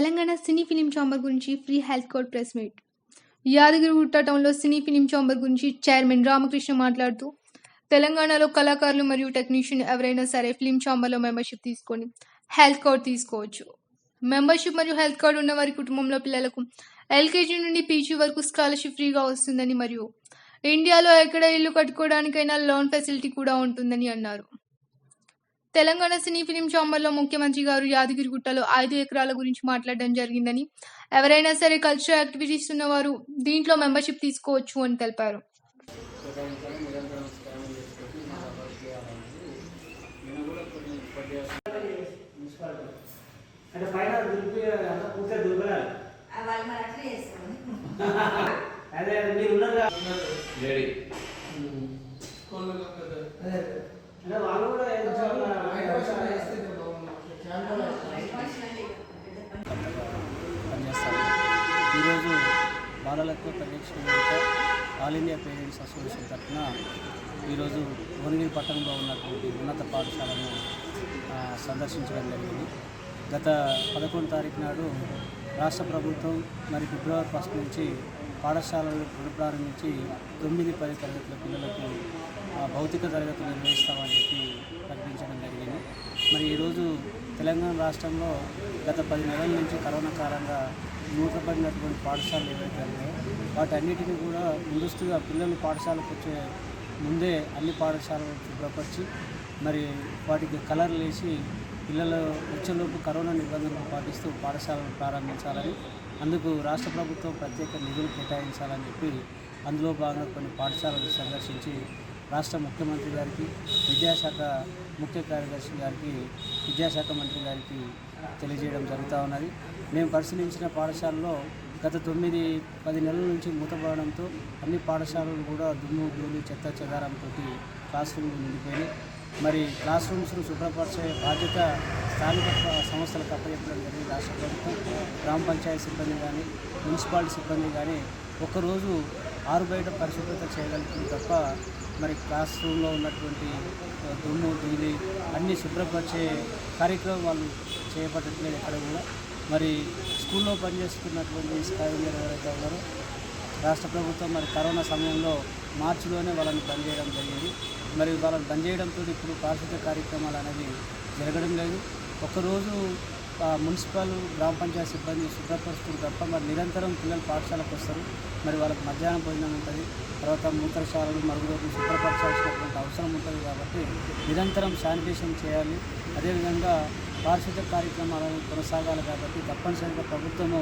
Telangana cine film chamber గురించి free health card press meet. Yadagirigutta టౌన్లో cine film chamber గురించి chairman Ramakrishna మాట్లాడుతూ తెలంగాణలో కళాకారులు మరియు టెక్నీషియన్ ఎవరైనా సరే ఫిలిం ఛాంబర్లో మెంబర్షిప్ తీసుకొని హెల్త్ కార్డ్ తీసుకోవచ్చు. మెంబర్షిప్ మరియు హెల్త్ కార్డ్ ఉన్న వారి కుటుంబంలో పిల్లలకు ఎల్కేజీ నుండి పీజీ వరకు స్కాలర్షిప్ ఫ్రీగా వస్తుందని మరియు ఇండియాలో ఎక్కడ ఇల్లు కట్టుకోవడానికైనా లోన్ ఫెసిలిటీ కూడా ఉంటుందని అన్నారు. తెలంగాణ సినీ ఫిలిం ఛాంబర్లో ముఖ్యమంత్రి గారు యాదగిరిగుట్టలో ఐదు ఎకరాల గురించి మాట్లాడడం జరిగిందని. ఎవరైనా సరే కల్చరల్ యాక్టివిటీస్ ఉన్నవారు దీంట్లో మెంబర్షిప్ తీసుకోవచ్చు అని తెలిపారు. అంటే పైన అంతా పూర్తిగా అదే మీరు ఉన్నారు. లేడీ అదే అదే. అంటే వాళ్ళు కూడా ఏదో పనిచేస్తాను ఈరోజు బాలలకు పరిరక్షణ ఆల్ ఇండియా పేరెంట్స్ అసోసియేషన్ తరఫున ఈరోజు భువనగిరి పట్టణంలో ఉన్నటువంటి ఉన్నత పాఠశాలను సందర్శించడం జరిగింది. గత పదకొండు తారీఖు నాడు రాష్ట్ర ప్రభుత్వం మరి ఫిబ్రవరి ఫస్ట్ నుంచి పాఠశాలలు పునఃప్రారంభించి తొమ్మిది పది తరగతుల పిల్లలకు భౌతిక తరగతులు నిర్వహిస్తామని చెప్పి ప్రకటించడం జరిగింది. మరి ఈరోజు తెలంగాణ రాష్ట్రంలో గత పది నెలల నుంచి కరోనా కారణంగా మూతపడినటువంటి పాఠశాలలు ఏవైతే ఉన్నాయో వాటన్నిటిని కూడా ముందస్తుగా పిల్లలు పాఠశాలకు వచ్చే ముందే అన్ని పాఠశాలలు శుభ్రపరిచి మరి వాటికి కలర్లు వేసి పిల్లలు వచ్చేలోపు కరోనా నిబంధనలు పాటిస్తూ పాఠశాలను ప్రారంభించాలని అందుకు రాష్ట్ర ప్రభుత్వం ప్రత్యేక నిధులు కేటాయించాలని చెప్పి అందులో భాగంగా కొన్ని పాఠశాలలు సందర్శించి రాష్ట్ర ముఖ్యమంత్రి గారికి విద్యాశాఖ ముఖ్య కార్యదర్శి గారికి విద్యాశాఖ మంత్రి గారికి తెలియజేయడం జరుగుతూ ఉన్నది. మేము పరిశీలించిన పాఠశాలలో గత తొమ్మిది పది నెలల నుంచి మూతపడడంతో అన్ని పాఠశాలలు కూడా దుమ్ము ధూళి చెత్త చెదారంతో క్లాస్ రూమ్లు నిండిపోయినాయి. మరి క్లాస్ రూమ్స్ను శుభ్రపరిచే బాధ్యత స్థానిక ప్ర- సంస్థలకు అప్పచెప్పడం జరిగింది. రాష్ట్ర ప్రభుత్వం గ్రామ పంచాయతీ సిబ్బంది కానీ మున్సిపాలిటీ సిబ్బంది కానీ ఒక్కరోజు ఆరు బయట పరిశుభ్రత చేయగలుగుతుంది తప్ప మరి క్లాస్ రూమ్లో ఉన్నటువంటి దుమ్ము ధూళి అన్నీ శుభ్రపరిచే కార్యక్రమం వాళ్ళు చేపట్టట్లేదు ఎక్కడ కూడా. మరి స్కూల్లో పనిచేస్తున్నటువంటి స్కావెంజర్ ఎవరైతే ఉన్నారో రాష్ట్ర ప్రభుత్వం మరి కరోనా సమయంలో మార్చిలోనే వాళ్ళని బంద్ చేయడం జరిగింది. మరి వాళ్ళని బంద్ చేయడంతో ఇప్పుడు పారిశుద్ధ్య కార్యక్రమాలు అనేది జరగడం లేదు. ఒకరోజు మున్సిపల్ గ్రామ పంచాయతీ సిబ్బంది శుభ్రపరుస్తుంది తప్ప మరి నిరంతరం పిల్లలు పాఠశాలకు వస్తారు. మరి వాళ్ళకి మధ్యాహ్నం భోజనం ఉంటుంది. తర్వాత మూత్రశాలలు మరుగుదొడ్లు శుభ్రపరచాల్సినటువంటి అవసరం ఉంటుంది కాబట్టి నిరంతరం శానిటేషన్ చేయాలి. అదేవిధంగా పారిశుద్ధ కార్యక్రమాలను కొనసాగాలి కాబట్టి తప్పనిసరిగా ప్రభుత్వము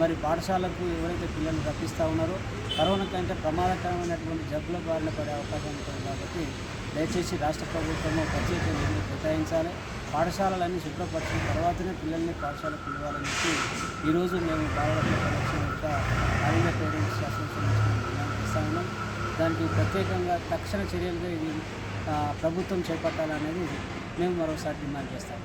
మరి పాఠశాలకు ఎవరైతే పిల్లలు రప్పిస్తూ ఉన్నారో కరోనా కంటే ప్రమాదకరమైనటువంటి జబ్బుల బారిన పడే అవకాశం ఉంటుంది కాబట్టి దయచేసి రాష్ట్ర ప్రభుత్వము ప్రత్యేక నిధులు కేటాయించాలి. పాఠశాలలన్నీ శుభ్రపరిచిన తర్వాతనే పిల్లల్ని పాఠశాలకు పిలవాలని చెప్పి ఈరోజు మేము బాలల పరిరక్షణ యొక్క ఆరోగ్య పేరెంట్స్ అసోసియేషన్ దానికి ప్రత్యేకంగా తక్షణ చర్యలుగా ఇది ప్రభుత్వం చేపట్టాలనేది మేము మరోసారి డిమాండ్ చేస్తాము.